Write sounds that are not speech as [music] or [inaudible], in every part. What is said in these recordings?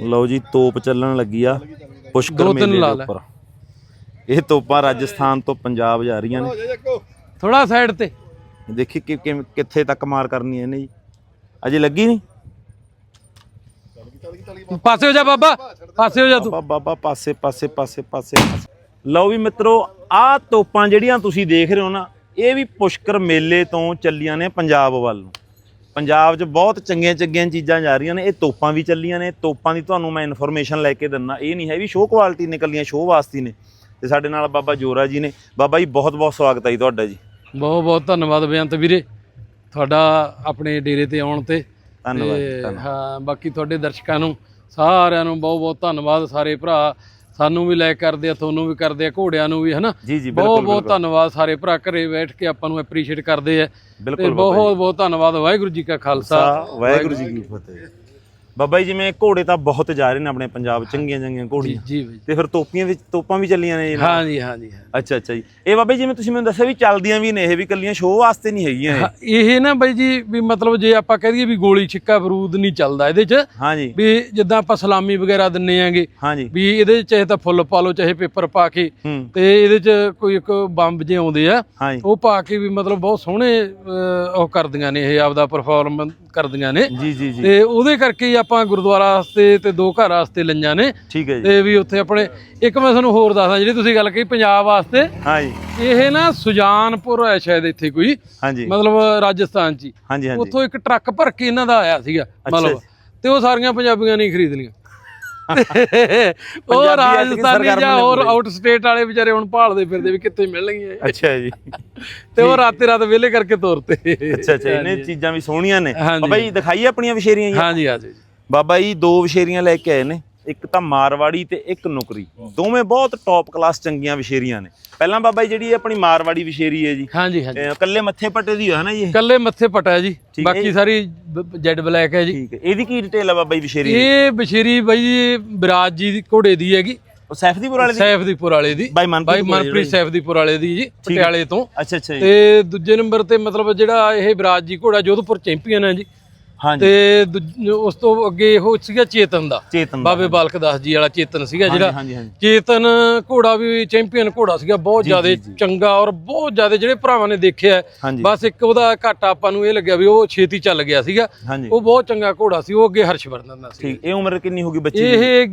ਲਓ ਜੀ ਤੋਪ ਚੱਲਣ ਲੱਗੀ ਆ ਪੁਸ਼ਕਰ ਮੇਲੇ ਦੇ। ਉੱਪਰ। ਇਹ ਤੋਪਾਂ ਰਾਜਸਥਾਨ ਤੋਂ ਪੰਜਾਬ ਜਾ ਰਹੀਆਂ ਨੇ। ਥੋੜਾ ਸਾਈਡ ਤੇ। ਦੇਖੀ ਕਿ ਕਿੱਥੇ ਤੱਕ ਮਾਰ ਕਰਨੀ ਇਹਨੇ ਜੀ। ਅਜੇ ਲੱਗੀ ਨਹੀਂ? ਪਾਸੇ ਹੋ ਜਾ ਬਾਬਾ ਪਾਸੇ ਹੋ ਜਾ ਤੂੰ। ਬਾਬਾ ਪਾਸੇ ਪਾਸੇ ਪਾਸੇ ਪਾਸੇ। ਲਓ ਵੀ ਮਿੱਤਰੋ ਆਹ ਤੋਪਾਂ ਜਿਹੜੀਆਂ ਤੁਸੀਂ ਦੇਖ ਰਹੇ ਹੋ ਨਾ ਇਹ ਵੀ ਪੁਸ਼ਕਰ ਮੇਲੇ ਤੋਂ ਚੱਲੀਆਂ ਨੇ ਪੰਜਾਬ ਵੱਲ ਨੂੰ। ਪੰਜਾਬ 'ਚ ਬਹੁਤ ਚੰਗੀਆਂ ਚੰਗੀਆਂ ਚੀਜ਼ਾਂ ਜਾ ਰਹੀਆਂ ਨੇ ਇਹ ਤੋਪਾਂ ਵੀ ਚੱਲੀਆਂ ਨੇ ਤੋਪਾਂ ਦੀ ਤੁਹਾਨੂੰ ਮੈਂ ਇਨਫੋਰਮੇਸ਼ਨ ਲੈ ਕੇ ਦਿੰਨਾ ਇਹ ਨਹੀਂ ਹੈ ਵੀ ਸ਼ੋਅ ਕੁਆਲਿਟੀ ਨਿਕਲੀਆਂ ਸ਼ੋਅ ਵਾਸਤੇ ਨੇ। ਤੇ ਸਾਡੇ ਨਾਲ ਬਾਬਾ ਜੋਰਾ ਜੀ ਨੇ ਬਾਬਾ ਜੀ ਬਹੁਤ ਬਹੁਤ ਸਵਾਗਤ ਹੈ ਜੀ ਤੁਹਾਡਾ ਜੀ। ਬਹੁਤ ਬਹੁਤ ਧੰਨਵਾਦ ਬੇਅੰਤ ਵੀਰੇ ਤੁਹਾਡਾ ਆਪਣੇ ਡੇਰੇ ਤੇ ਆਉਣ ਤੇ ਧੰਨਵਾਦ। ਹਾਂ ਬਾਕੀ ਤੁਹਾਡੇ ਦਰਸ਼ਕਾਂ ਨੂੰ ਸਾਰਿਆਂ ਨੂੰ ਬਹੁਤ ਬਹੁਤ ਧੰਨਵਾਦ ਸਾਰੇ ਭਰਾ। ਸਾਨੂੰ ਵੀ ਲਾਇਕ ਕਰਦੇ ਆ ਤੁਹਾਨੂੰ ਵੀ ਕਰਦੇ ਆ ਘੋੜਿਆਂ ਨੂੰ ਵੀ ਹਨਾ? ਜੀ ਜੀ ਬਹੁਤ ਬਹੁਤ ਧੰਨਵਾਦ ਸਾਰੇ ਭਰਾ ਘਰੇ ਬੈਠ ਕੇ ਆਪਾਂ ਨੂੰ ਐਪਰੀਸ਼ੀਏਟ ਕਰਦੇ ਆ। ਤੇ ਬਹੁਤ ਬਹੁਤ ਧੰਨਵਾਦ ਵਾਹਿਗੁਰੂ ਜੀ ਕਾ ਖਾਲਸਾ। ਵਾਹਿਗੁਰੂ ਜੀ ਕੀ ਫਤਿਹ। ਬਾਬਾ ਜੀ ਜਿਵੇਂ ਘੋੜੇ ਤਾਂ ਬਹੁਤ ਜਾ ਰਹੇ ਨੇ ਆਪਣੇ ਪੰਜਾਬ ਚੰਗੀਆਂ ਚੰਗੀਆਂ ਘੋੜੀਆਂ। ਜੀ ਬਾਈ। ਤੇ ਫਿਰ ਤੋਪੀਆਂ ਵਿੱਚ ਤੋਪਾਂ ਵੀ ਚੱਲੀਆਂ ਨੇ ਜੀ? ਹਾਂ ਜੀ ਹਾਂ ਜੀ ਹਾਂ ਅੱਛਾ ਅੱਛਾ ਜੀ। ਇਹ ਬਾਬਾ ਜੀ ਜਿਵੇਂ ਤੁਸੀਂ ਮੈਨੂੰ ਦੱਸਿਆ ਵੀ ਚੱਲਦੀਆਂ ਵੀ ਨੇ ਇਹ ਵੀ ਕੱਲੀਆਂ ਸ਼ੋਅ ਵਾਸਤੇ ਨਹੀਂ ਹੈਗੀਆਂ ਇਹ। ਹਾਂ, ਇਹ ਨਾ ਬਾਈ ਜੀ ਵੀ ਮਤਲਬ ਜੇ ਆਪਾਂ ਕਹਿ ਦਈਏ ਵੀ ਗੋਲੀ ਛਿੱਕਾ ਬਰੂਦ ਨਹੀਂ ਚੱਲਦਾ ਇਹਦੇ 'ਚ ਹਾਂ ਜੀ। ਵੀ ਜਿੱਦਾਂ ਆਪਾਂ ਸਲਾਮੀ ਵਗੈਰਾ ਦਿੰਨੇ ਆਂਗੇ ਹਾਂ ਜੀ। ਵੀ ਇਹਦੇ 'ਚ ਚਾਹੇ ਤਾਂ ਫੁੱਲ ਪਾ ਲਓ ਚਾਹੇ ਪੇਪਰ ਪਾ ਕੇ ਹੂੰ। ਤੇ ਇਹਦੇ 'ਚ ਕੋਈ ਇੱਕ ਬੰਬ ਜੇ ਆਉਂਦੇ ਆ ਹਾਂ ਜੀ। ਉਹ ਪਾ ਕੇ ਵੀ ਮਤਲਬ ਬਹੁਤ ਸੋਹਣੇ ਅਹ, ਉਹ ਕਰਦੀਆਂ ਨੇ ਇਹ ਆਪਦਾ ਪਰਫਾਰਮ ਕਰਦੀਆਂ ਨੇ। ਜੀ ਜੀ ਜੀ। ਤੇ ਉਹਦੇ ਕਰਕੇ ਹੀ ਆਪਾਂ ਗੁਰਦੁਆਰਾ ਵਾਸਤੇ ਤੇ ਦੋ ਘਰ ਵਾਸਤੇ ਲਈਆਂ ਨੇ। ਠੀਕ ਹੈ ਜੀ। ਤੇ ਵੀ ਉੱਥੇ ਆਪਣੇ ਇੱਕ ਮੈਂ ਤੁਹਾਨੂੰ ਹੋਰ ਦੱਸਦਾ ਜਿਹੜੀ ਤੁਸੀਂ ਗੱਲ ਕਹੀ ਪੰਜਾਬ ਵਾਸਤੇ। ਹਾਂ ਜੀ। ਇਹ ਨਾ ਸੁਜਾਨਪੁਰ ਹੈ ਸ਼ਾਇਦ ਇੱਥੇ ਕੋਈ। ਹਾਂ ਜੀ। ਮਤਲਬ ਰਾਜਸਥਾਨ ਚ ਉੱਥੋਂ ਇੱਕ ਟਰੱਕ ਭਰ ਕੇ ਇਹਨਾਂ ਦਾ ਆਇਆ ਸੀਗਾ ਮਤਲਬ। ਤੇ ਉਹ ਸਾਰੀਆਂ ਪੰਜਾਬੀਆਂ ਨੇ ਖਰੀਦ ਲੀਆਂ [laughs] ਉਹ ਰਾਜਸਥਾਨੀ ਜਾਂ ਹੋਰ। ਆਊਟ ਸਟੇਟ ਵਾਲੇ ਵਿਚਾਰੇ ਹੁਣ ਭਾਲਦੇ ਫਿਰਦੇ ਵੀ ਕਿੱਥੇ ਮਿਲਣਗੀਆਂ। ਅੱਛਾ ਜੀ। [laughs] ਤੇ ਉਹ ਰਾਤੇ ਰਾਤ ਵਿਹਲੇ ਕਰਕੇ ਤੋਰਤੇ ਅੱਛਾ ਅੱਛਾ। ਇਹਨੇ ਚੀਜ਼ਾਂ ਵੀ ਸੋਹਣੀਆਂ ਨੇ। ਹਾਂਜੀ। ਜੀ ਦਿਖਾਈਏ ਆਪਣੀਆਂ ਵਿਸ਼ੇਰੀਆਂ ਜੀ। ਹਾਂਜੀ ਹਾਂਜੀ। ਬਾਬਾ ਜੀ ਦੋ ਵਿਸ਼ੇਰੀਆਂ ਲੈ ਕੇ ਆਏ ਨੇ ਇੱਕ ਤਾਂ ਮਾਰਵਾੜੀ ਤੇ ਇੱਕ ਨੁਕਰੀ। ਦੋਵੇਂ ਬਹੁਤ ਟੌਪ ਕਲਾਸ ਚੰਗੀਆਂ ਵਿਸ਼ੇਰੀਆਂ ਨੇ। ਪਹਿਲਾਂ ਬਾਬਾ ਜੀ ਜਿਹੜੀ ਆਪਣੀ ਮਾਰਵਾੜੀ ਵਿਸ਼ੇਰੀ ਹੈ ਜੀ ਹਾਂਜੀ ਹਾਂਜੀ। ਇਕੱਲੇ ਮੱਥੇ ਪੱਟੇ ਦੀ ਹੈ ਨਾ ਜੀ ਇਹ? ਕੱਲੇ ਮੱਥੇ ਪਟਾ ਜੀ ਹੈ ਬਾਕੀ ਸਾਰੀ ਜੈਡ ਬਲੈਕ ਹੈ ਜੀ। ਠੀਕ ਹੈ। ਇਹਦੀ ਕੀ ਡਿਟੇਲ ਹੈ ਬਾਬਾ ਜੀ ਵਿਸ਼ੇਰੀ? ਇਹ ਬਸ਼ੀਰੀ ਬਾਈ ਜੀ ਬਿਰਾਜ ਜੀ ਦੀ ਘੋੜੇ ਦੀ ਹੈਗੀ। ਉਹ ਸੈਫਦੀਪੁਰ ਵਾਲੇ ਦੀ? ਸੈਫਦੀਪੁਰ ਵਾਲੇ ਦੀ। ਬਾਈ ਮਨਪ੍ਰੀਤ ਕੋਲ ਸੈਫਦੀਪੁਰ ਵਾਲੇ ਦੀ ਜੀ ਪਟਿਆਲੇ ਤੋਂ। ਅੱਛਾ ਅੱਛਾ ਜੀ। ਤੇ ਦੂਜੇ ਨੰਬਰ ਤੇ ਮਤਲਬ ਜਿਹੜਾ ਇਹ ਵਿਰਾਜ ਜੀ ਘੋੜਾ ਜੋਧਪੁਰ ਚੈਂਪੀਅਨ ਹੈ ਜੀ। ਤੇ ਦੂਜ- ਉਸ ਤੋਂ ਅੱਗੇ ਉਹ ਸੀਗਾ ਚੇਤਨ ਦਾ। ਚੇਤਨ ਦਾ ਬਾਬੇ ਬਾਲਕ ਦਾਸ ਜੀ ਵਾਲਾ ਚੇਤਨ ਸੀਗਾ ਜਿਹੜਾ। ਹਾਂਜੀ ਹਾਂਜੀ। ਚੇਤਨ ਘੋੜਾ ਵੀ ਚੈਂਪੀਅਨ ਘੋੜਾ ਸੀਗਾ ਬਹੁਤ ਜ਼ਿਆਦਾ ਚੰਗਾ ਔਰ ਬਹੁਤ ਜ਼ਿਆਦਾ ਜਿਹੜੇ ਭਰਾਵਾਂ ਨੇ ਦੇਖਿਆ ਹੈ, ਹਾਂਜੀ। ਬਸ ਇੱਕ ਉਹਦਾ ਘਾਟਾ ਆਪਾਂ ਨੂੰ ਇਹ ਲੱਗਿਆ ਵੀ ਉਹ ਛੇਤੀ ਚੱਲ ਗਿਆ ਸੀਗਾ। ਹਾਂਜੀ। ਉਹ ਬਹੁਤ ਚੰਗਾ ਘੋੜਾ ਸੀ ਉਹ ਅੱਗੇ ਹਰਸ਼ਵਰਧਨ ਦਾ ਸੀ ਠੀਕ ਇਹ ਉਮਰ ਕਿੰਨੀ ਹੋਗੀ ਬੱਚੀ ਦੀ? ਇਹ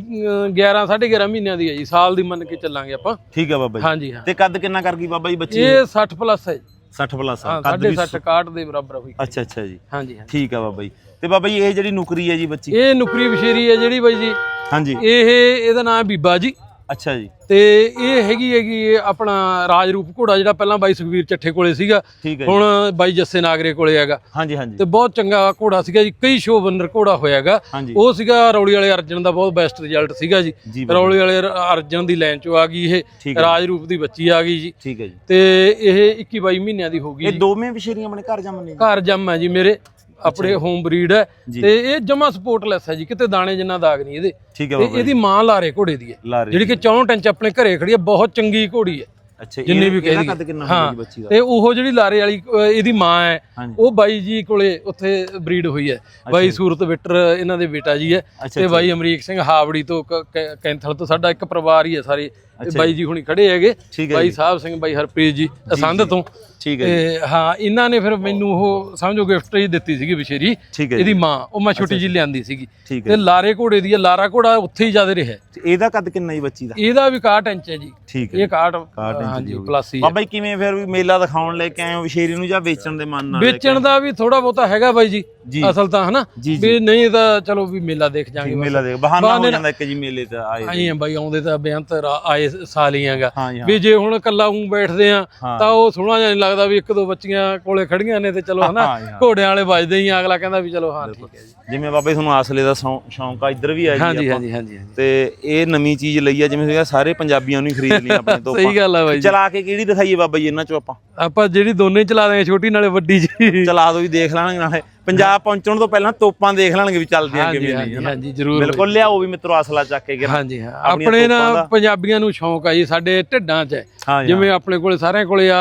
11 11.5 ਮਹੀਨਿਆਂ ਦੀ ਹੈ ਜੀ ਸਾਲ ਦੀ ਮੰਨ ਕੇ ਚੱਲਾਂਗੇ ਆਪਾਂ। ਠੀਕ ਹੈ ਬਾਬਾ ਜੀ। ਹਾਂਜੀ ਹਾਂ। ਤੇ ਕੱਦ ਕਿੰਨਾ ਕਰ ਗਈ ਬਾਬਾ ਜੀ ਬੱਚੀ ਇਹ 60 ਪਲੱਸ ਹੈ ਜੀ। 60 ਪਲੱਸ ਹਾਂ ਕੱਦ ਵੀ 60 61 ਦੇ ਬਰਾਬਰ ਹੋਈ ਅੱਛਾ ਅੱਛਾ ਜੀ। ਹਾਂਜੀ ਹਾਂਜੀ। ਠੀਕ ਆ ਬਾਬਾ ਜੀ। ਤੇ ਬਾਬਾ ਜੀ ਇਹ ਜਿਹੜੀ ਨੁਕਰੀ ਹੈ ਜੀ ਬੱਚੀ? ਇਹ ਨੁਕਰੀ ਵਿਸ਼ੇਰੀ ਹੈ ਜਿਹੜੀ ਬਾਈ ਜੀ। ਹਾਂਜੀ। ਇਹ ਇਹਦਾ ਨਾਮ ਬੀਬਾ ਜੀ। ਅੱਛਾ ਜੀ। ਤੇ ਇਹ ਹੈਗੀ ਹੈਗੀ ਇਹ ਆਪਣਾ ਰਾਜਰੂਪ ਘੋੜਾ ਜਿਹੜਾ ਪਹਿਲਾਂ ਬਾਈ ਸੁਖਵੀਰ ਚੱਠੇ ਕੋਲੇ ਸੀਗਾ ਹੁਣ ਬਾਈ ਜੱਸੇ ਨਾਗਰੇ ਕੋਲੇ ਹੈਗਾ। ਹਾਂਜੀ ਹਾਂਜੀ। ਤੇ ਬਹੁਤ ਚੰਗਾ ਘੋੜਾ ਸੀਗਾ ਜੀ ਕਈ ਸ਼ੋ ਬੰਨਰ ਘੋੜਾ ਹੋਇਆਗਾ ਉਹ ਸੀਗਾ ਰੌਲੀ ਵਾਲੇ ਅਰਜਨ ਦਾ ਬਹੁਤ ਬੈਸਟ ਰਿਜ਼ਲਟ ਸੀਗਾ ਜੀ। ਰੌਲੀ ਵਾਲੇ ਅਰ- ਅਰਜਨ ਦੀ ਲਾਈਨ ਚੋਂ ਆ ਗਈ ਇਹ ਠੀਕ ਹੈ। ਰਾਜਰੂਪ ਦੀ ਬੱਚੀ ਆ ਗਈ ਜੀ। ਠੀਕ ਹੈ ਜੀ। ਤੇ ਇਹ 21 22 ਮਹੀਨਿਆਂ ਦੀ ਹੋ ਗਈ ਇਹ ਦੋਵੇਂ ਵਿਸ਼ੇਰੀਆਂ ਆਪਣੇ ਘਰ ਜੰਮਨੇ ਜੀ ਘਰ ਜੰਮ ਹੈ ਜੀ ਮੇਰੇ। ਆਪਣੇ ਹੋਮ ਬਰੀਡ ਹੈ। ਤੇ ਇਹ ਜਮਾ ਸਪੋਰਟਲੈਸ ਹੈ ਜੀ ਕਿਤੇ ਦਾਣੇ ਜਿੰਨਾ ਦਾਗ ਨਹੀਂ ਇਹਦੇ। ਠੀਕ ਹੈ ਤੇ ਬਾਬਾ ਜੀ। ਇਹਦੀ ਮਾਂ ਲਾਰੇ ਘੋੜੇ ਦੀ ਹੈ। ਜਿਹੜੀ ਕਿ 64 ਇੰਚ ਆਪਣੇ ਘਰੇ ਖੜੀ ਹੈ ਬਹੁਤ ਚੰਗੀ ਘੋੜੀ ਹੈ। ਅੱਛਾ ਜਿੰਨੀ ਵੀ ਇਹਦਾ ਕੱਦ। ਕਿੰਨਾ। ਹੋਊਗਾ ਜੀ ਬੱਚੀ ਦਾ? ਤੇ ਉਹ ਜਿਹੜੀ ਲਾਰੇ ਵਾਲੀ ਅਹ, ਇਹਦੀ ਮਾਂ ਹੈ ਹਾਂਜੀ। ਉਹ ਬਾਈ ਜੀ ਕੋਲੇ ਉੱਥੇ ਬਰੀਡ ਹੋਈ ਹੈ। ਬਾਈ ਸੂਰਤ ਵਿਟਰ ਇਹਨਾਂ ਦੇ ਬੇਟਾ ਜੀ ਹੈ ਅੱਛਾ ਤੇ ਬਾਈ ਅਮਰੀਕ ਸਿੰਘ ਹਾਵੜੀ ਤੋਂ ਕ- ਕ- ਕੈਂਥਲ ਤੋਂ ਸਾਡਾ ਇੱਕ ਪਰਿਵਾਰ ਹੀ ਹੈ ਸਾਰੇ। ਤੇ ਬਾਈ ਜੀ। ਹੁਣੀ ਖੜੇ ਹੈਗੇ। ਠੀਕ ਹੈ ਬਾਈ ਜੀ। ਸਾਹਿਬ ਸਿੰਘ ਬਾਈ ਹਰਪ੍ਰੀਤ ਜੀ ਅਸੰਧ ਤੋਂ। ਠੀਕ ਹੈ ਜੀ। ਤੇ ਹਾਂ ਇਹਨਾਂ ਨੇ ਫਿਰ ਮੈਨੂੰ ਉਹ ਸਮਝੋ ਗਿਫਟ ਹੀ ਦਿੱਤੀ ਸੀਗੀ ਵਿਸ਼ੇਰੀ ਠੀਕ ਹੈ ਜੀ। ਇਹਦੀ ਮਾਂ ਉਹ ਮੈਂ ਛੋਟੀ ਜਿਹੀ ਲਿਆਂਦੀ ਸੀਗੀ। ਠੀਕ ਹੈ ਤੇ ਲਾਰੇ ਘੋੜੇ ਦੀ ਹੈ ਲਾਰਾ ਘੋੜਾ ਉੱਥੇ ਹੀ ਜ਼ਿਆਦਾ ਰਿਹਾ ਤੇ ਇਹਦਾ ਕੱਦ ਕਿੰਨਾ ਜੀ ਬੱਚੀ ਦਾ? ਇਹਦਾ ਵੀ 61 ਇੰਚ ਹੈ ਜੀ। ਠੀਕ ਹੈ ਇਹ 61 61 ਇੰਚ ਹਾਂਜੀ ਦੀ ਹੋਊਗੀ। ਪਲੱਸ ਹੀ ਹੈ ਬਾਬਾ ਜੀ ਕਿਵੇਂ ਫਿਰ ਵੀ ਮੇਲਾ ਦਿਖਾਉਣ ਲੈ ਕੇ ਆਏ ਹੋ ਵਿਸ਼ੇਰੀ ਨੂੰ ਜਾਂ ਵੇਚਣ ਦੇ ਮਨ ਨਾਲ ਲੈ ਕੇ ਵੇਚਣ ਦਾ ਵੀ ਥੋੜਾ ਬਹੁਤਾ ਹੈਗਾ ਬਾਈ ਜੀ ਜੀ। ਅਸਲ ਤਾਂ ਹਨਾ ਜੀ, ਜੀ। ਵੀ ਨਹੀਂ ਤਾਂ ਚਲੋ ਵੀ ਮੇਲਾ ਦੇਖ ਜਾਾਂਗੇ ਮੇਲਾ ਦੇ ਬਹਾਨਾ ਹੋ ਜਾਂਦਾ ਇੱਕ ਜੀ ਮੇਲੇ ਤੇ ਆਏ ਆਈ ਆ ਬਾਈ ਆਉਂਦੇ ਤਾਂ ਬੇਅੰਤ ਰਾ- ਆਏ ਸਾਲ ਹੀ ਆਗਾ ਹਾਂ ਜੀ ਹਾਂ ਵੀ ਜੇ ਹੁਣ ਕੱਲਾ ਉਂ ਬੈਠਦੇ ਆ ਹਾਂ। ਤਾਂ ਉਹ ਸੋਹਣਾ ਜਿਹਾ ਨਹੀਂ ਲੱਗਦਾ ਵੀ ਇੱਕ ਦੋ ਬੱਚੀਆਂ ਕੋਲੇ ਖੜੀਆਂ ਨੇ ਤੇ ਚਲੋ ਹਨਾ ਹਾਂ ਜੀ, ਹਾਂ। ਘੋੜਿਆਂ ਵਾਲੇ ਵੱਜਦੇ ਹੀ ਆ, ਅਗਲਾ ਕਹਿੰਦਾ ਵੀ ਚਲੋ ਹਾਂ ਠੀਕ ਹੈ ਜੀ ਜਿਵੇਂ ਬਾਬਾ ਜੀ ਤੁਹਾਨੂੰ ਆਸਲੇ ਦਾ ਸ਼ੌਂ- ਸ਼ੌਂਕ ਆ ਇੱਧਰ ਵੀ ਆ ਜੀ ਹਾਂਜੀ ਆਪਾਂ। ਹਾਂਜੀ ਹਾਂਜੀ ਹਾਂਜੀ। ਤੇ ਇਹ ਨਵੀਂ ਚੀਜ਼ ਲਈ ਆ ਜਿਵੇਂ ਸੀਗਾ ਸਾਰੇ ਪੰਜਾਬੀਆਂ ਨੂੰ ਹੀ ਖਰੀਦ ਲਈ ਆਪਣੇ [laughs] ਤੋਂ ਸਹੀ ਗੱਲ ਆ ਬਾਈ ਜੀ। ਚਲਾ ਕੇ ਕਿਹੜੀ ਦਿਖਾਈਏ ਬਾਬਾ ਜੀ ਇਹਨਾਂ ਚੋਂ ਆਪਾਂ? ਆਪਾਂ ਜਿਹੜੀ ਦੋਨੇ ਚਲਾ ਦਾਂਗੇ ਛੋਟੀ ਨਾਲੇ ਵੱਡੀ ਜੀ। ਚਲਾ ਦੋ ਵੀ ਦੇਖ ਲਾਂਗੇ ਨਾਲੇ। ਪੰਜਾਬ ਪਹੁੰਚਣ ਤੋਂ ਪਹਿਲਾਂ ਤੋਪਾਂ ਦੇਖ ਲੈਣਗੇ ਵੀ ਚੱਲਦੀਆਂ ਕਿਵੇਂ ਨਹੀਂ ਹਾਂਜੀ ਜ਼ਰੂਰ ਬਿਲਕੁਲ ਲਿਆਓ ਵੀ ਮਿੱਤਰੋ ਅਸਲਾ ਚੱਕ ਕੇ ਗਿਰ ਹਾਂਜੀ ਹਾਂ। ਆਪਣੇ ਨਾ ਪੰਜਾਬੀਆਂ ਨੂੰ ਸ਼ੌਂਕ ਆ ਜੀ ਸਾਡੇ ਢਿੱਡਾਂ 'ਚ। ਜਿਵੇਂ ਆਪਣੇ ਕੋਲੇ ਸਾਰਿਆਂ ਕੋਲੇ ਆ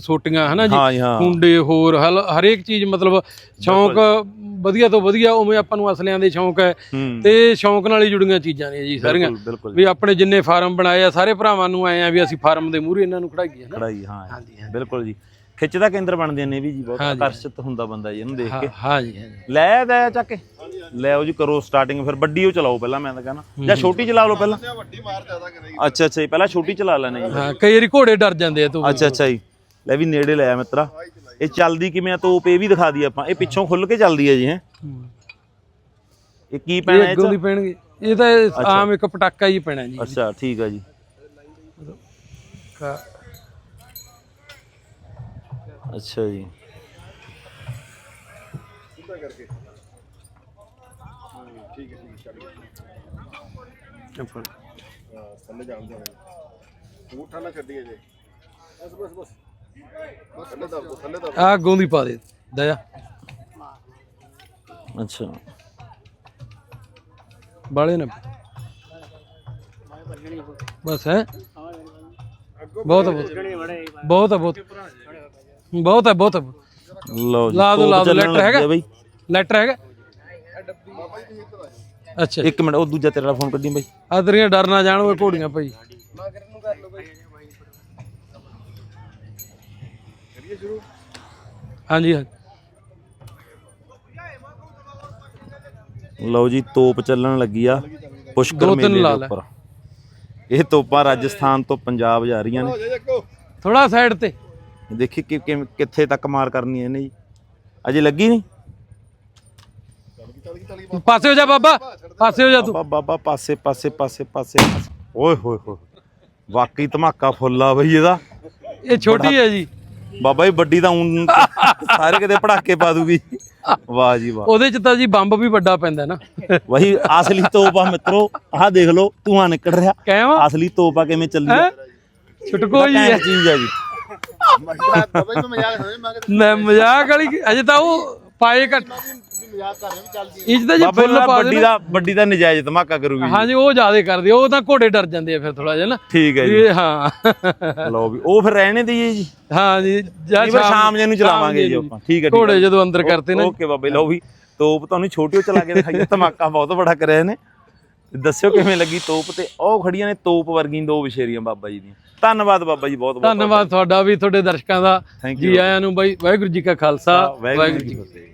ਸੋਟੀਆਂ ਹਨਾ ਜੀ? ਕੁੰਡੇ ਹੋਰ ਹਰੇਕ ਚੀਜ਼ ਮਤਲਬ ਸ਼ੌਂਕ ਵਧੀਆ ਤੋਂ ਵਧੀਆ ਉਵੇਂ ਆਪਾਂ ਨੂੰ ਅਸਲਿਆਂ ਦੇ ਸ਼ੌਂਕ ਹੈ। ਤੇ ਸ਼ੌਂਕ ਨਾਲ ਹੀ ਜੁੜੀਆਂ ਚੀਜ਼ਾਂ ਨੇ ਜੀ ਸਾਰੀਆਂ। ਵੀ ਆਪਣੇ ਜਿੰਨੇ ਫਾਰਮ ਬਣਾਏ ਆ ਸਾਰੇ ਭਰਾਵਾਂ ਨੂੰ ਆਏ ਆ ਵੀ ਅਸੀਂ ਫਾਰਮ ਦੇ ਮੂਹਰੇ ਇਹਨਾਂ ਨੂੰ ਖੜਾਈਏ ਹਨਾ? ਖੜਾਈ ਹਾਂ। ਹਾਂਜੀ। ਬਿਲਕੁਲ ਜੀ। ਖਿੱਚ ਦਾ ਕੇਂਦਰ ਬਣਦੇ ਨੇ ਵੀ ਜੀ ਬਹੁਤ ਹਾਂਜੀ। ਆਕਰਸ਼ਿਤ ਹੁੰਦਾ ਬੰਦਾ ਜੀ ਇਹਨੂੰ ਦੇਖ ਕੇ ਹਾਂ ਜੀ ਹਾਂ ਜੀ ਲੈ ਦਾ ਚੱਕ ਕੇ। ਲੈ ਆਓ ਜੀ ਕਰੋ ਸਟਾਰਟਿੰਗ ਫਿਰ। ਵੱਡੀ ਉਹ ਚਲਾਓ ਪਹਿਲਾਂ ਮੈਂ ਤਾਂ ਕਹਿੰਦਾ। ਜਾਂ ਛੋਟੀ ਚਲਾ ਲਓ ਪਹਿਲਾਂ। ਅੱਛਾ ਅੱਛਾ ਜੀ ਪਹਿਲਾਂ ਛੋਟੀ ਚਲਾ ਲੈਣੇ ਜੀ। ਹਾਂ ਕਈ ਵਾਰੀ ਘੋੜੇ ਡਰ ਜਾਂਦੇ ਆ ਤੂੰ। ਅੱਛਾ ਅੱਛਾ ਜੀ। ਲੈ ਵੀ ਨੇੜੇ ਲੈ ਆ ਮਿੱਤਰਾ। ਇਹ ਚੱਲਦੀ ਕਿਵੇਂ ਆ ਤੋਪ ਇਹ ਵੀ ਦਿਖਾ ਦਈਏ ਆਪਾਂ। ਇਹ ਪਿੱਛੋਂ ਖੁੱਲ ਕੇ ਚੱਲਦੀ ਹੈ ਜੀ ਹੈ। ਇਹ ਕੀ ਪੈਣਾ ਇਹ ਇਹ ਅੱਗੋਂ ਚ? ਦੀ ਪੈਣਗੇ। ਇਹ ਤਾਂ ਆਮ ਇੱਕ ਪਟਾਕਾ ਹੀ ਪੈਣਾ ਜੀ। ਅੱਛਾ ਠੀਕ ਆ ਜੀ। ਕਾ- ਅੱਛਾ ਜੀ ਥੱਲੇ ਜਾਣ ਜਾਣਾ ਅੰਗੂਠਾ ਨਾ ਛੱਡੀਏ ਜੇ ਬਸ ਬਸ ਬਸ ਬਸ ਥੱਲੇ ਦਬ ਥੱਲੇ ਦਬ ਆਹ ਅੱਗੋਂ ਦੀ ਪਾ ਦੇ ਦਇਆ ਅੱਛਾ ਬਾਲੇ ਨਾ ਬਸ ਹੈ ਬਹੁਤ ਆ ਬਹੁਤ ਬਹੁਤ ਆ ਬਹੁਤ ਬਹੁਤ ਹੈ ਬਹੁਤ ਲਓ ਜੀ ਲਾ ਦੋ ਲਾ ਦੋ ਲੈਟਰ ਹੈਗਾ? ਬਈ। ਲੈਟਰ ਹੈਗਾ? ਅੱਛਾ। ਇੱਕ ਮਿੰਟ ਉਹ ਦੂਜਾ ਤੇਰਾ ਫੋਨ ਕੱਢੀ ਬਈ। ਆ ਤੇਰੀਆਂ ਡਰ ਨਾ ਜਾਣ ਉਹ ਘੋੜੀਆਂ ਭਾਈ। ਹਾਂਜੀ ਹਾਂ ਲਓ ਜੀ ਤੋਪ ਚੱਲਣ ਲੱਗੀ ਆ ਪੁਸ਼ਕਰ ਮੇਲੇ ਦੇ। ਉੱਪਰ। ਇਹ ਤੋਪਾਂ ਰਾਜਸਥਾਨ ਤੋਂ ਪੰਜਾਬ ਜਾ ਰਹੀਆਂ ਨੇ। ਥੋੜਾ ਸਾਈਡ ਤੇ। ਦੇਖੀ ਕਿ ਕਿਵੇਂ- ਕਿੱਥੇ ਤੱਕ ਮਾਰ ਕਰਨੀ ਹੈ ਇਹਨੇ ਜੀ। ਅਜੇ ਲੱਗੀ ਨਹੀਂ? ਪਾਸੇ ਹੋ ਜਾ ਬਾਬਾ ਪਾਸੇ ਹੋ ਜਾ ਤੂੰ। ਬਾਬਾ ਬਾਬਾ ਪਾਸੇ ਪਾਸੇ ਪਾਸੇ ਪਾਸੇ ਪਾਸੇ। ਓਏ ਹੋਏ ਹੋਏ। ਵਾਕਈ ਧਮਾਕਾ ਫੁੱਲਾ ਬਈ ਇਹਦਾ। ਇਹ ਛੋਟੀ ਹੈ ਜੀ। ਬਾਬਾ ਜੀ ਵੱਡੀ ਤਾਂ ਊਂ ਸਾਰੇ ਕਿਤੇ ਪੜਾਕੇ ਪਾ ਦੂਗੀ। ਵਾਹ ਜੀ ਵਾਹ। ਉਹਦੇ ਚ ਤਾਂ ਜੀ ਬੰਬ ਵੀ ਵੱਡਾ ਪੈਂਦਾ ਨਾ। ਵਹੀ ਅਸਲੀ ਤੋਪ ਮਿੱਤਰੋ ਆਹ ਦੇਖ ਲਓ ਧੂਆਂ ਨਿਕਲ ਰਿਹਾ। ਕਹਿਵਾ ਅਸਲੀ ਤੋਪ ਕਿਵੇਂ ਚੱਲੀ ਹੈ? ਆ ਛੁਟਕੋ ਜੀ ਹੈ। ਚੀਜ਼ ਆ ਜੀ। ਮਜ਼ਾਕ ਬਾਬਾ ਜੀ ਤੂੰ ਮਜ਼ਾਕ ਸਮਝ ਮੈਂ ਮਜ਼ਾਕ ਵਾਲੀ ਕੀ- ਅਜੇ ਤਾਂ ਉਹ ਪਾਏ ਘੱਟ। ਤੂੰ ਮਜ਼ਾਕ ਕਰ ਰਿਹਾ ਵੀ ਚੱਲਦੀ ਇੰਚ ਦਾ ਜੀ ਬਾਬਾ ਫੁੱਲ ਪਾ ਵੱਡੀ ਦੇ ਦਾ ਵੱਡੀ ਦਾ ਨਜਾਇਜ਼ ਧਮਾਕਾ ਕਰੂਗੀ ਜੀ। ਹਾਂਜੀ ਉਹ ਜ਼ਿਆਦਾ ਕਰਦੀ ਆ, ਉਹ ਤਾਂ ਘੋੜੇ ਡਰ ਜਾਂਦੇ ਆ ਫਿਰ ਥੋੜਾ ਜਿਹਾ ਨਾ। ਠੀਕ ਹੈ ਜੀ। ਇਹ ਹਾਂ। ਲਓ ਵੀ ਉਹ ਫਿਰ ਰਹਿਣੇ ਦਈਏ ਜੀ ਹਾਂ ਜੀ। ਜਾਂ ਨਹੀਂ ਫਿਰ ਸ਼ਾਮ ਜੇ ਨੂੰ ਚਲਾਵਾਂਗੇ ਜੀ ਆਪਾਂ। ਠੀਕ ਹੈ ਠੀਕ ਘੋੜੇ ਹੈ। ਜਦੋਂ ਅੰਦਰ ਕਰਤੇ ਨਾ। ਓਕੇ ਬਾਬੇ ਲਓ ਵੀ ਤੋਪ ਤੁਹਾਨੂੰ ਛੋਟੀ ਉਹ ਚਲਾ ਕੇ ਦਿਖਾਈ ਧਮਾਕਾ ਬਹੁਤ ਬੜਾ ਕਰਿਆ ਇਹਨੇ। ਦੱਸਿਓ ਕਿਵੇਂ ਲੱਗੀ ਤੋਪ ਤੇ? ਉਹ ਖੜੀਆਂ ਨੇ ਤੋਪ ਵਰਗੀਆਂ ਦੋ ਵਿਸ਼ੇਰੀਆਂ ਬਾਬਾ ਜੀ ਦੀਆਂ। ਧੰਨਵਾਦ ਬਾਬਾ ਜੀ ਬਹੁਤ ਬਹੁਤ ਧੰਨਵਾਦ ਤੁਹਾਡਾ। ਵੀ ਤੁਹਾਡੇ ਦਰਸ਼ਕਾਂ ਦਾ. ਜੀ ਆਇਆਂ ਨੂੰ ਬਾਈ ਵਾਹਿਗੁਰੂ ਜੀ ਕਾ ਖਾਲਸਾ ਵਾਹਿਗੁਰੂ ਜੀ ਕੀ ਫਤਿਹ।